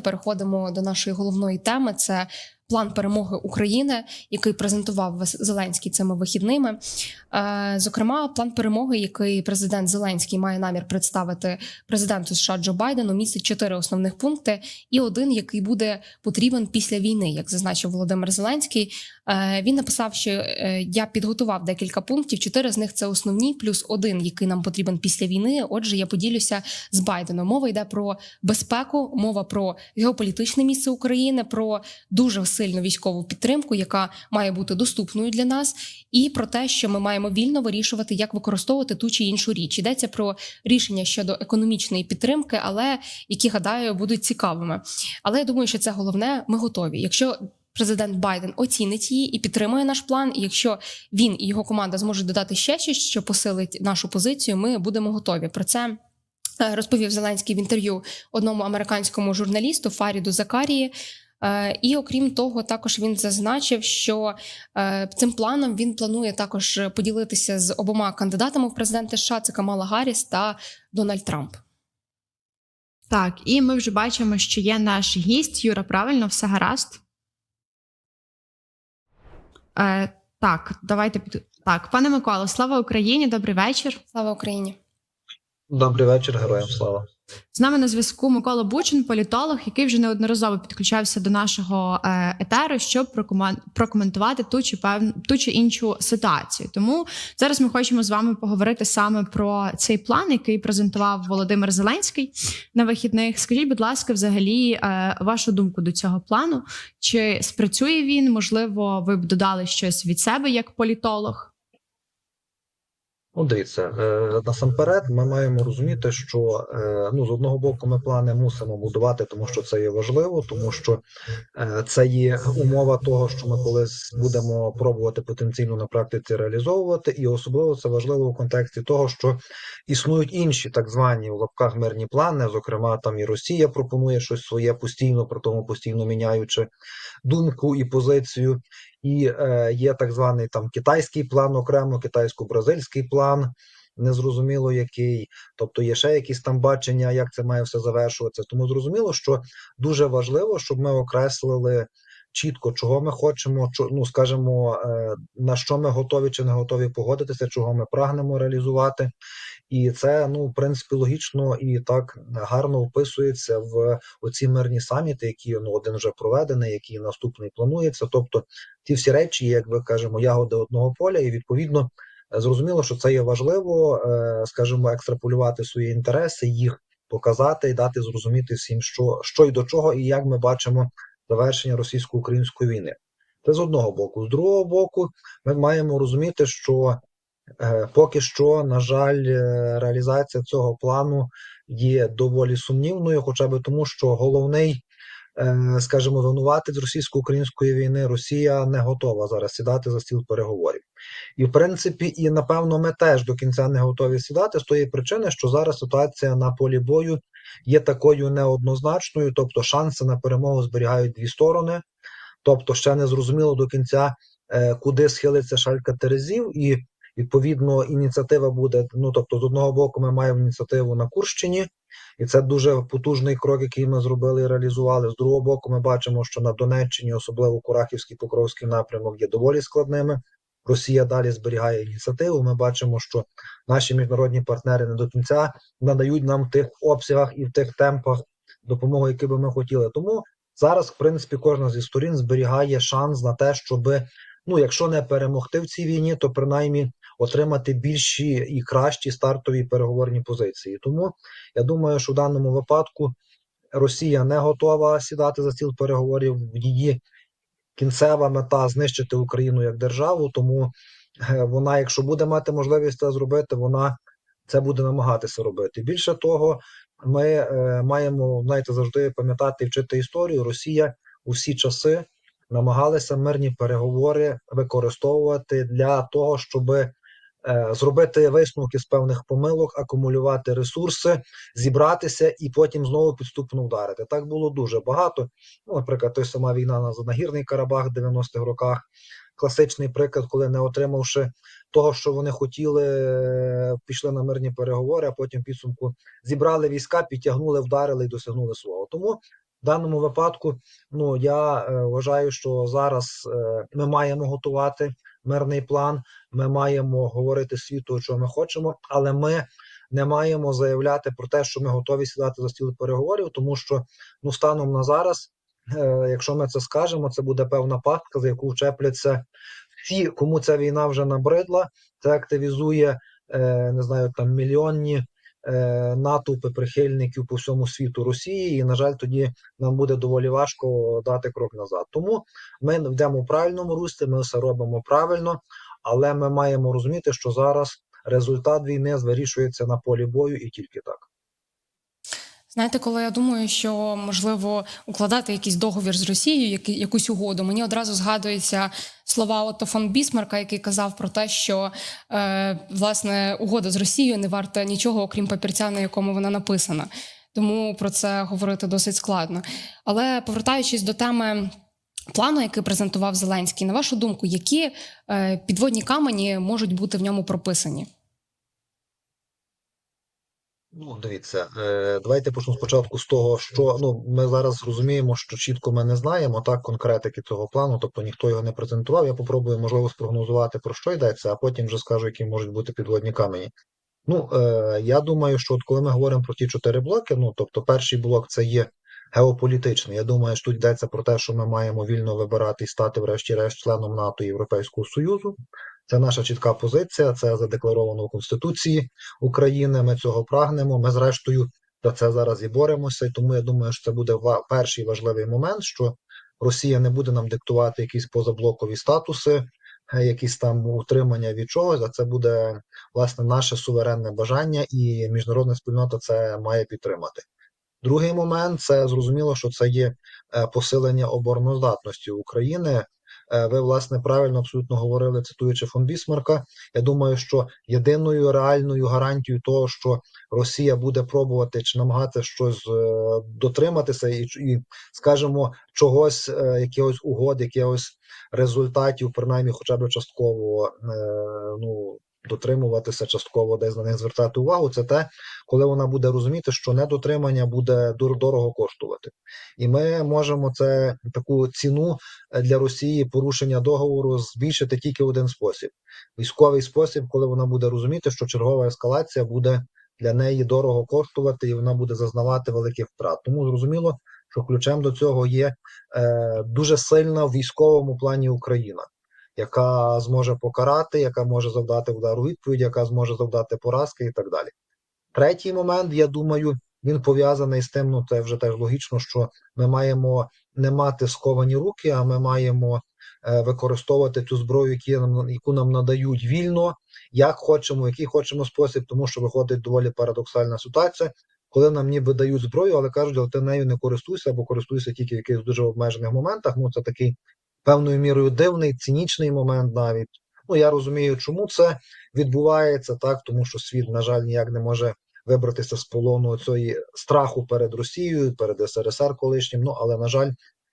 Переходимо до нашої головної теми. Це план перемоги України, який презентував Зеленський цими вихідними. Е, Зокрема, план перемоги, який президент Зеленський має намір представити президенту США Джо Байдену, містить чотири основних пункти, і один, який буде потрібен після війни, як зазначив Володимир Зеленський. Е, Він написав, що е, я підготував декілька пунктів. Чотири з них це основні, плюс один, який нам потрібен після війни. Отже, я поділюся з Байденом. Мова йде про безпеку, мова про геополітичне місце України, про дуже сильну військову підтримку, яка має бути доступною для нас, і про те, що ми маємо вільно вирішувати, як використовувати ту чи іншу річ. Йдеться про рішення щодо економічної підтримки, але які гадаю будуть цікавими. Але я думаю, що це головне. Ми готові. Якщо Президент Байден оцінить її і підтримує наш план. І якщо він і його команда зможуть додати ще щось, що посилить нашу позицію, ми будемо готові. Про це е, розповів Зеленський в інтерв'ю одному американському журналісту Фаріду Закарії. Е, І окрім того, також він зазначив, що е, цим планом він планує також поділитися з обома кандидатами в президенти США: це Камала Гарріс та Дональд Трамп. Так, і ми вже бачимо, що є наш гість. Юра, правильно, все гаразд. Е, так, давайте під... Так, пане Миколо, слава Україні, добрий вечір. Слава Україні! Добрий вечір, героям слава. З нами на зв'язку Микола Бучин, політолог, який вже неодноразово підключався до нашого е, етеру, щоб прокомен- прокоментувати ту чи певну ту чи іншу ситуацію. Тому зараз ми хочемо з вами поговорити саме про цей план, який презентував Володимир Зеленський на вихідних. Скажіть, будь ласка, взагалі е, вашу думку до цього плану? Чи спрацює він? Можливо, ви б додали щось від себе як політолог? Ну, дивіться, е, насамперед, ми маємо розуміти, що е, ну з одного боку ми плани мусимо будувати, тому що це є важливо, тому що е, це є умова того, що ми колись будемо пробувати потенційно на практиці реалізовувати, і особливо це важливо в контексті того, що існують інші так звані у лапках мирні плани. Зокрема, там і Росія пропонує щось своє постійно, при тому постійно міняючи думку і позицію. І е, є так званий там китайський план, окремо китайсько-бразильський план, незрозуміло який. Тобто є ще якісь там бачення, як це має все завершуватися. Тому зрозуміло, що дуже важливо, щоб ми окреслили чітко, чого ми хочемо, ну скажімо, е, на що ми готові чи не готові погодитися, чого ми прагнемо реалізувати. І це, ну, в принципі, логічно і так гарно вписується в оці мирні саміти, які ну один вже проведений, який наступний планується. Тобто, ті всі речі, як ви кажемо, ягоди одного поля, і відповідно зрозуміло, що це є важливо, е, скажімо, екстраполювати свої інтереси, їх показати і дати зрозуміти всім, що, що і до чого, і як ми бачимо завершення російсько-української війни. Це з одного боку. З другого боку, ми маємо розуміти, що Е, Поки що, на жаль, е, реалізація цього плану є доволі сумнівною, хоча б тому, що головний, скажімо, винуватець російсько-української війни Росія не готова зараз сідати за стіл переговорів. І в принципі, і напевно, ми теж до кінця не готові сідати з тої причини, що зараз ситуація на полі бою є такою неоднозначною, тобто шанси на перемогу зберігають дві сторони. Тобто, ще не зрозуміло до кінця, е, куди схилиться шалька Терезів, і Відповідно, ініціатива буде. Ну тобто, з одного боку, ми маємо ініціативу на Курщині, і це дуже потужний крок, який ми зробили і реалізували. З другого боку, ми бачимо, що на Донеччині, особливо Курахівський Покровський напрямок, є доволі складними. Росія далі зберігає ініціативу. Ми бачимо, що наші міжнародні партнери не до кінця надають нам в тих обсягах і в тих темпах допомогу, які би ми хотіли. Тому зараз, в принципі, кожна зі сторін зберігає шанс на те, щоби. Ну, якщо не перемогти в цій війні, то принаймні отримати більші і кращі стартові переговорні позиції. Тому я думаю, що в даному випадку Росія не готова сідати за стіл переговорів. Її кінцева мета знищити Україну як державу. Тому е, вона, якщо буде мати можливість це зробити, вона це буде намагатися робити. Більше того, ми е, маємо знаєте, завжди пам'ятати і вчити історію. Росія у всі часи намагалися мирні переговори використовувати для того, щоб зробити висновки з певних помилок, акумулювати ресурси, зібратися і потім знову підступно вдарити. Так було дуже багато. Ну, наприклад, той сама війна на Нагірний Карабах в 90-х роках. Класичний приклад, коли не отримавши того, що вони хотіли, е, пішли на мирні переговори, а потім підсумку зібрали війська, підтягнули, вдарили і досягнули свого. Тому В даному випадку, ну я е, вважаю, що зараз е, ми маємо готувати мирний план, ми маємо говорити світу, що ми хочемо, але ми не маємо заявляти про те, що ми готові сідати за стіл переговорів, тому що ну станом на зараз, е, якщо ми це скажемо, це буде певна пастка, за яку вчепляться всі, кому ця війна вже набридла. Це активізує е, не знаю там мільйонні натовпи прихильників по всьому світу Росії, і на жаль, тоді нам буде доволі важко дати крок назад. Тому ми йдемо в правильному руслі, ми все робимо правильно, але ми маємо розуміти, що зараз результат війни вирішується на полі бою і тільки так. Знаєте, коли я думаю, що можливо укладати якийсь договір з Росією, якусь угоду, мені одразу згадуються слова Отто фон Бісмарка, який казав про те, що е, власне угода з Росією не варта нічого, окрім папірця, на якому вона написана. Тому про це говорити досить складно. Але повертаючись до теми. Плану, який презентував Зеленський, на вашу думку, які е, підводні камені можуть бути в ньому прописані? Ну, дивіться, е, давайте почну спочатку з того, що ну ми зараз розуміємо, що чітко ми не знаємо так конкретики цього плану, тобто ніхто його не презентував. Я попробую можливо спрогнозувати про що йдеться, а потім вже скажу, які можуть бути підводні камені. Ну е, я думаю, що от коли ми говоримо про ті чотири блоки, ну тобто перший блок це є геополітичний. Я думаю, що тут йдеться про те, що ми маємо вільно вибирати і стати, врешті-решт, членом НАТО і Європейського Союзу. Це наша чітка позиція, це задекларовано у Конституції України. Ми цього прагнемо. Ми, зрештою, за це зараз і боремося. І тому я думаю, що це буде перший важливий момент, що Росія не буде нам диктувати якісь позаблокові статуси, е, якісь там утримання від чогось, а це буде власне наше суверенне бажання, і міжнародна спільнота це має підтримати. Другий момент це зрозуміло, що це є е, посилення обороноздатності України. Е, Ви, власне, правильно абсолютно говорили, цитуючи фон Бісмарка. Я думаю, що єдиною реальною гарантією того, що Росія буде пробувати чи намагатися щось е, дотриматися, і, і скажімо, чогось, е, якихось угод, якихось результатів, принаймні, хоча б частково ну, дотримуватися, частково десь на них звертати увагу, це те, коли вона буде розуміти, що недотримання буде дорого коштувати. І ми можемо це таку ціну е, для Росії порушення договору збільшити тільки в один спосіб: військовий спосіб, коли вона буде розуміти, що чергова ескалація буде для неї дорого коштувати, і вона буде зазнавати великих втрат. Тому зрозуміло, що ключем до цього є е, дуже сильна в військовому плані Україна. Яка зможе покарати, яка може завдати удару відповідь, яка зможе завдати поразки і так далі. Третій момент, я думаю, він пов'язаний з тим, ну це вже теж логічно, що ми маємо не мати сковані руки, а ми маємо е, використовувати ту зброю, яку нам надають вільно, як хочемо, в який хочемо спосіб, тому що виходить доволі парадоксальна ситуація, коли нам ніби дають зброю, але кажуть, але ти нею не користуйся або користуйся тільки в якихось дуже обмежених моментах. Ну це такий певною мірою дивний, цинічний момент навіть. Ну я розумію, чому це відбувається так, тому що світ, на жаль, ніяк не може вибратися з полону цієї страху перед Росією, перед СРСР колишнім. Ну але на жаль,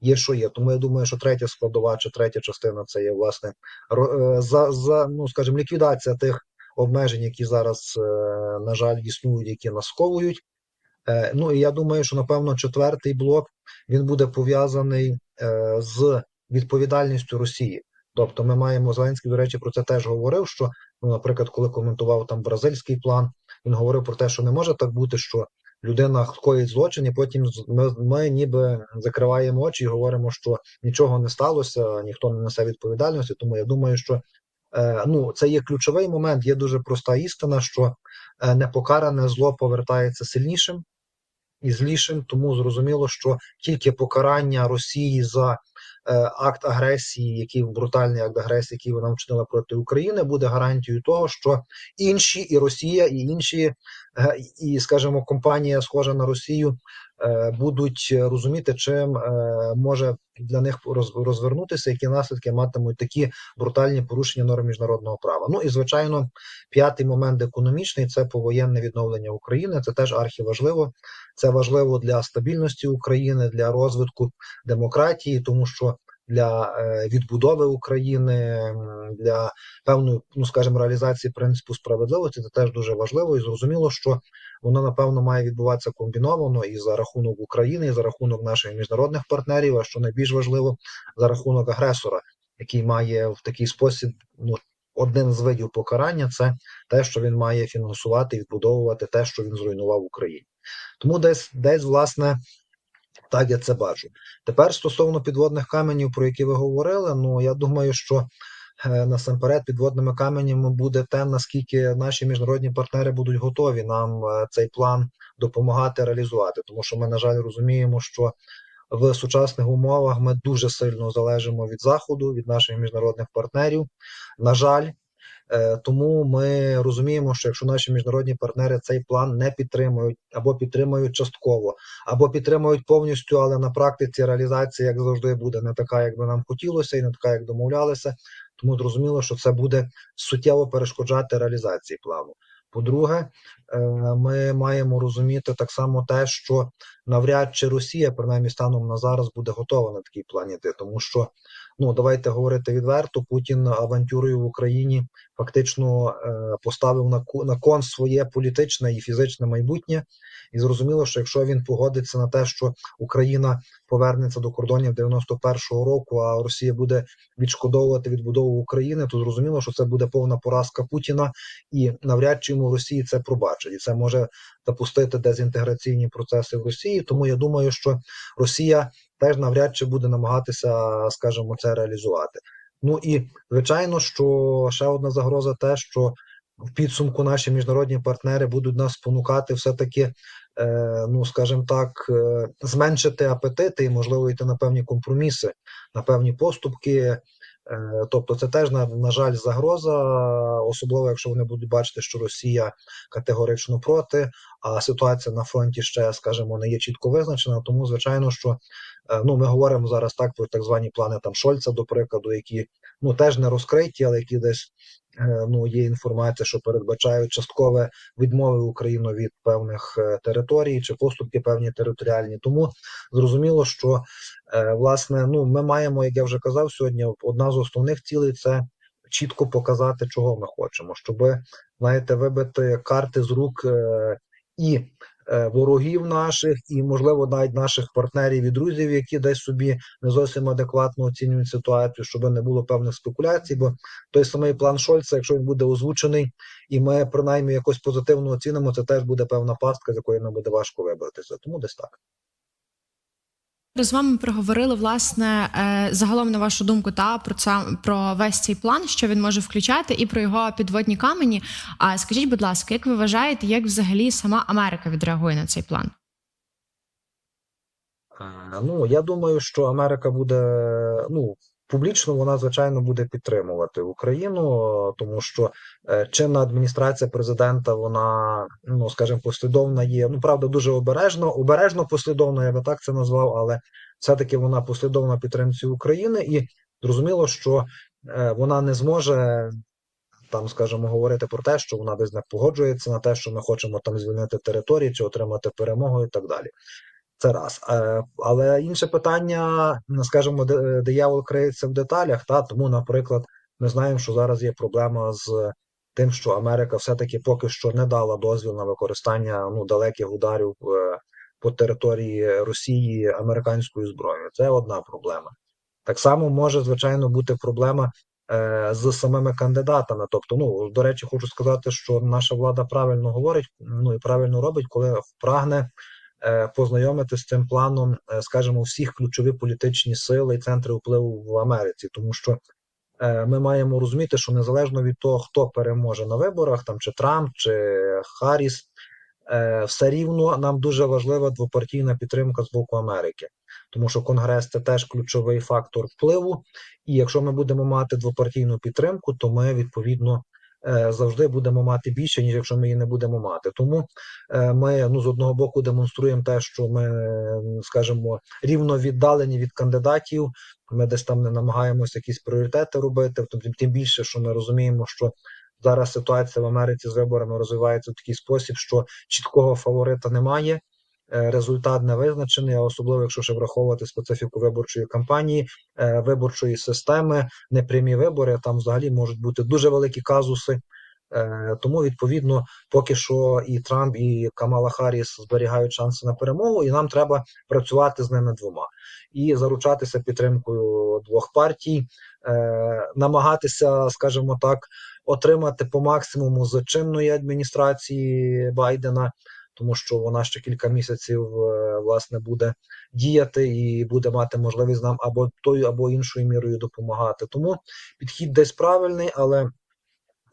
є що є. Тому я думаю, що третя складова чи третя частина це є власне е, за, за ну скажімо, ліквідація тих обмежень, які зараз, е, на жаль, існують, які нас сковують. Е, Ну і я думаю, що напевно четвертий блок він буде пов'язаний з відповідальністю Росії. Тобто, ми маємо Зеленський, до речі, про це теж говорив. Що, ну, наприклад, коли коментував там бразильський план, він говорив про те, що не може так бути, що людина коїть злочин, і потім ми, ми ніби закриваємо очі і говоримо, що нічого не сталося, ніхто не несе відповідальності. Тому я думаю, що е, ну це є ключовий момент. Є дуже проста істина, що е, непокаране зло повертається сильнішим і злішим. Тому зрозуміло, що тільки покарання Росії за акт агресії, який брутальний акт агресії, який вона вчинила проти України, буде гарантією того, що інші і Росія, і інші, е, і, скажімо, компанія, схожа на Росію, е, будуть розуміти, чим е, може для них роз- розвернутися, які наслідки матимуть такі брутальні порушення норм міжнародного права. Ну і звичайно, п'ятий момент економічний це повоєнне відновлення України. Це теж архіважливо. Це важливо для стабільності України, для розвитку демократії, тому що для е, відбудови України, для певної, ну скажімо, реалізації принципу справедливості. Це теж дуже важливо і зрозуміло, що воно напевно має відбуватися комбіновано і за рахунок України, і за рахунок наших міжнародних партнерів. А що найбільш важливо, за рахунок агресора, який має в такий спосіб ну. Один з видів покарання це те, що він має фінансувати і відбудовувати те, що він зруйнував в Україні. Тому десь, десь, власне, так я це бачу. Тепер стосовно підводних каменів, про які ви говорили, ну я думаю, що е, насамперед підводними каменями буде те, наскільки наші міжнародні партнери будуть готові нам е, цей план допомагати реалізувати. Тому що ми, на жаль, розуміємо, що в сучасних умовах ми дуже сильно залежимо від заходу, від наших міжнародних партнерів. На жаль. Е, Тому ми розуміємо, що якщо наші міжнародні партнери цей план не підтримують або підтримують частково, або підтримують повністю, але на практиці реалізація, як завжди, буде не така, як би нам хотілося, і не така, як домовлялися. Тому зрозуміло, що це буде суттєво перешкоджати реалізації плану. По-друге, е, ми маємо розуміти так само те, що навряд чи Росія, принаймні станом на зараз, буде готова на такий план іти, тому що ну давайте говорити відверто, Путін авантюрою в Україні фактично е, поставив на на кон своє політичне і фізичне майбутнє, і зрозуміло, що якщо він погодиться на те, що Україна повернеться до кордонів 91-го року, а Росія буде відшкодовувати відбудову України, то зрозуміло, що це буде повна поразка Путіна, і навряд чи йому Росії це пробачить, і це може запустити дезінтеграційні процеси в Росії. Тому я думаю, що Росія теж навряд чи буде намагатися, скажімо, це реалізувати. Ну і звичайно, що ще одна загроза, те, що в підсумку наші міжнародні партнери будуть нас спонукати все-таки, е, ну скажімо так, е, зменшити апетити і можливо йти на певні компроміси, на певні поступки. Е, Тобто, це теж на, на жаль загроза, особливо якщо вони будуть бачити, що Росія категорично проти, а ситуація на фронті ще, скажімо, не є чітко визначена. Тому, звичайно, що ну ми говоримо зараз так про так звані плани там Шольца, до прикладу, які ну теж не розкриті, але які десь е, ну є інформація, що передбачають часткове відмови Україну від певних е, територій чи поступки певні територіальні. Тому зрозуміло, що е, власне ну ми маємо, як я вже казав сьогодні, одна з основних цілей це чітко показати, чого ми хочемо, щоб знаєте, вибити карти з рук е, і е, ворогів наших, і можливо навіть наших партнерів і друзів, які десь собі не зовсім адекватно оцінюють ситуацію, щоб не було певних спекуляцій. Бо той самий план Шольца, якщо він буде озвучений, і ми принаймні якось позитивно оцінимо, це теж буде певна пастка, з якої нам буде важко вибратися. Тому десь так. З вами проговорили власне е, загалом на вашу думку та про це про весь цей план, що він може включати, і про його підводні камені. А скажіть, будь ласка, як ви вважаєте, як взагалі сама Америка відреагує на цей план? Е, Ну, я думаю, що Америка буде, ну, публічно вона, звичайно, буде підтримувати Україну, е, тому що е, чинна адміністрація президента, вона, ну, скажімо, послідовна є. Ну, правда, дуже обережно, обережно послідовна, я би так це назвав, але все-таки вона послідовна підтримці України, і зрозуміло, що е, вона не зможе. Там, скажімо, говорити про те, що вона десь не погоджується на те, що ми хочемо там звільнити території чи отримати перемогу і так далі. Це раз. Е, Але інше питання, скажімо, диявол криється в деталях. Та тому, наприклад, ми знаємо, що зараз є проблема з тим, що Америка все-таки поки що не дала дозвіл на використання ну, далеких ударів е, по території Росії американською зброєю. Це одна проблема. Так само може, звичайно, бути проблема е, з самими кандидатами. Тобто, ну до речі, хочу сказати, що наша влада правильно говорить, ну і правильно робить, коли прагне познайомити з цим планом, е, скажімо, всіх ключові політичні сили і центри впливу в Америці, тому що е, ми маємо розуміти, що незалежно від того, хто переможе на виборах, там чи Трамп, чи Харріс, е, все рівно нам дуже важлива двопартійна підтримка з боку Америки, тому що Конгрес це теж ключовий фактор впливу. І якщо ми будемо мати двопартійну підтримку, то ми відповідно е, завжди будемо мати більше, ніж якщо ми її не будемо мати. Тому е, ми ну з одного боку демонструємо те, що ми, е, скажімо, рівно віддалені від кандидатів. Ми десь там не намагаємося якісь пріоритети робити. Тим більше, що ми розуміємо, що зараз ситуація в Америці з виборами розвивається в такий спосіб, що чіткого фаворита немає. Е, результат не визначений, а особливо якщо ще враховувати специфіку виборчої кампанії, е, виборчої системи, непрямі вибори, там взагалі можуть бути дуже великі казуси. Е, Тому, відповідно, поки що і Трамп, і Камала Харріс зберігають шанси на перемогу, і нам треба працювати з ними двома і заручатися підтримкою двох партій, намагатися, скажімо так, отримати по максимуму з чинної адміністрації Байдена, тому що вона ще кілька місяців е, власне буде діяти і буде мати можливість нам або тою, або іншою мірою допомагати. Тому підхід десь правильний, але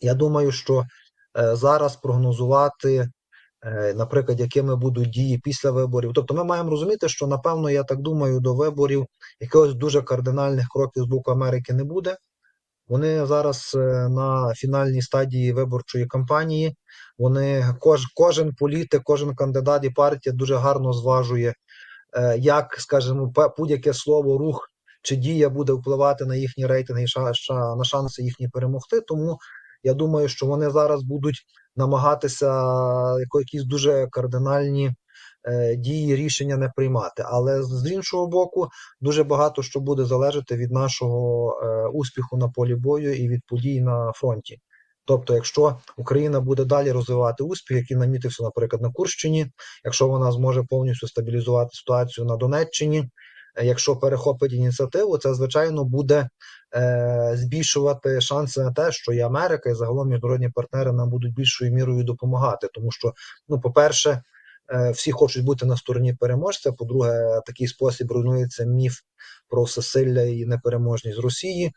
я думаю, що е, зараз прогнозувати, е, наприклад, якими будуть дії після виборів. Тобто, ми маємо розуміти, що напевно, я так думаю, до виборів якихось дуже кардинальних кроків з боку Америки не буде. Вони зараз е, на фінальній стадії виборчої кампанії. Вони кож, кожен політик, кожен кандидат і партія дуже гарно зважує, е, як, скажімо, будь-яке слово, рух чи дія буде впливати на їхні рейтинги і на шанси їхні перемогти. Тому я думаю, що вони зараз будуть намагатися якісь дуже кардинальні е, дії, рішення не приймати. Але з- іншого боку, дуже багато що буде залежати від нашого е, успіху на полі бою і від подій на фронті. Тобто, якщо Україна буде далі розвивати успіх, який намітився, наприклад, на Курщині, якщо вона зможе повністю стабілізувати ситуацію на Донеччині, е, якщо перехопить ініціативу, це звичайно буде е, збільшувати шанси на те, що і Америка, і загалом міжнародні партнери нам будуть більшою мірою допомагати. Тому що, ну, по-перше, е, всі хочуть бути на стороні переможця. По-друге, такий спосіб руйнується міф про всесилля і непереможність Росії, е,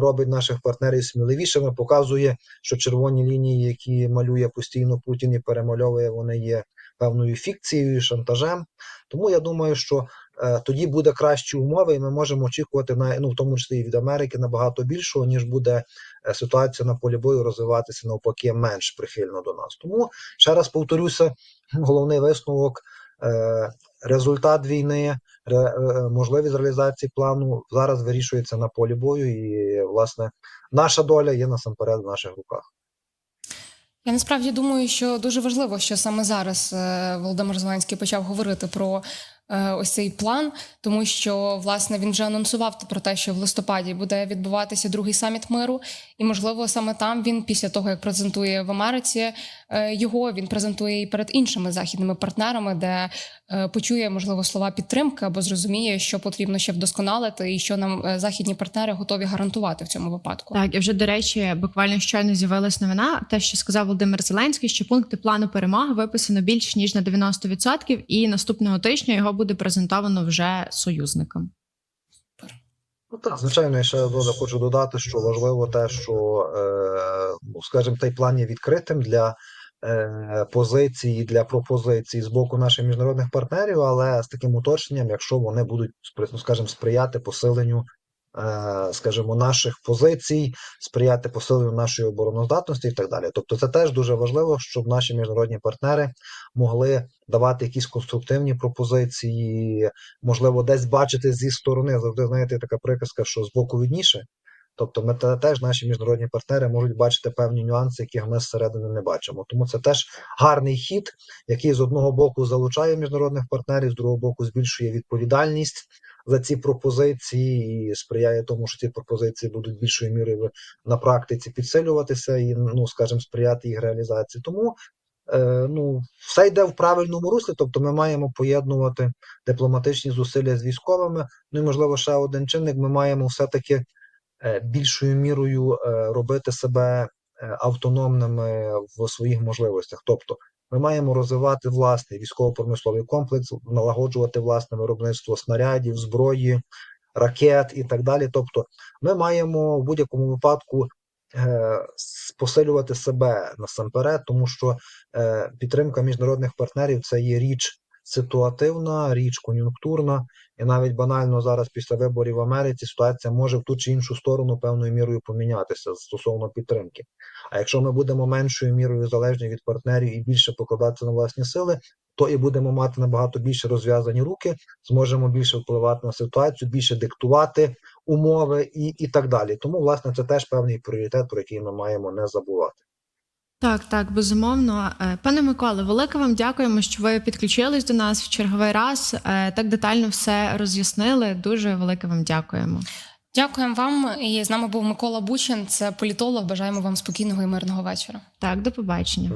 робить наших партнерів сміливішими, показує, що червоні лінії, які малює постійно Путін і перемальовує, вони є певною фікцією, шантажем. Тому я думаю, що е, тоді буде кращі умови, і ми можемо очікувати на ну, в тому числі і від Америки набагато більшого, ніж буде е, ситуація на полі бою розвиватися навпаки менш прихильно до нас. Тому ще раз повторюся, головний висновок. Е, результат війни, е, можливість реалізації плану зараз вирішується на полі бою, і власне наша доля є насамперед в наших руках. Я насправді думаю, що дуже важливо, що саме зараз е, Володимир Зеленський почав говорити про е, ось цей план, тому що власне він вже анонсував про те, що в листопаді буде відбуватися другий саміт миру, і можливо саме там він після того, як презентує в Америці е, його, він презентує і перед іншими західними партнерами, де е, почує можливо слова підтримки або зрозуміє, що потрібно ще вдосконалити, і що нам е, західні партнери готові гарантувати в цьому випадку. Так, і вже до речі, буквально щойно з'явилась новина, те, що сказав Володимир Зеленський, що пункти плану перемоги виписано більш ніж на 90%, і наступного тижня його буде презентовано вже союзникам. Ну так, звичайно, я ще Дода, хочу додати, що важливо те, що, е, ну, скажімо, той план є відкритим для е, позицій, для пропозицій з боку наших міжнародних партнерів, але з таким уточненням, якщо вони будуть, ну, скажімо, сприяти посиленню, скажімо, наших позицій, сприяти посиленню нашої обороноздатності і так далі. Тобто, це теж дуже важливо, щоб наші міжнародні партнери могли давати якісь конструктивні пропозиції, можливо, десь бачити зі сторони. Завжди знаєте, така приказка, що з боку видніше. Тобто, ми теж наші міжнародні партнери можуть бачити певні нюанси, яких ми зсередини не бачимо. Тому це теж гарний хід, який з одного боку залучає міжнародних партнерів, з другого боку збільшує відповідальність за ці пропозиції і сприяє тому, що ці пропозиції будуть більшою мірою на практиці підсилюватися і, ну скажімо, сприяти їх реалізації. Тому е, ну, все йде в правильному руслі, тобто ми маємо поєднувати дипломатичні зусилля з військовими. Ну і можливо, ще один чинник. Ми маємо все-таки е, більшою мірою е, робити себе е, автономними в своїх можливостях. Тобто, ми маємо розвивати власний військово-промисловий комплекс, налагоджувати власне виробництво снарядів, зброї, ракет і так далі. Тобто, ми маємо в будь-якому випадку е, посилювати себе насамперед, тому що е, підтримка міжнародних партнерів це є річ ситуативна, річ кон'юнктурна, і навіть банально зараз після виборів в Америці ситуація може в ту чи іншу сторону певною мірою помінятися стосовно підтримки. А якщо ми будемо меншою мірою залежні від партнерів і більше покладатися на власні сили, то і будемо мати набагато більше розв'язані руки, зможемо більше впливати на ситуацію, більше диктувати умови і, і так далі. Тому, власне, це теж певний пріоритет, про який ми маємо не забувати. Так, так, безумовно. Е, Пане Миколе, велике вам дякуємо, що ви підключились до нас в черговий раз. е, Так детально все роз'яснили. Дуже велике вам дякуємо. Дякуємо вам. І з нами був Микола Бучин, це політолог. Бажаємо вам спокійного і мирного вечора. Так, до побачення.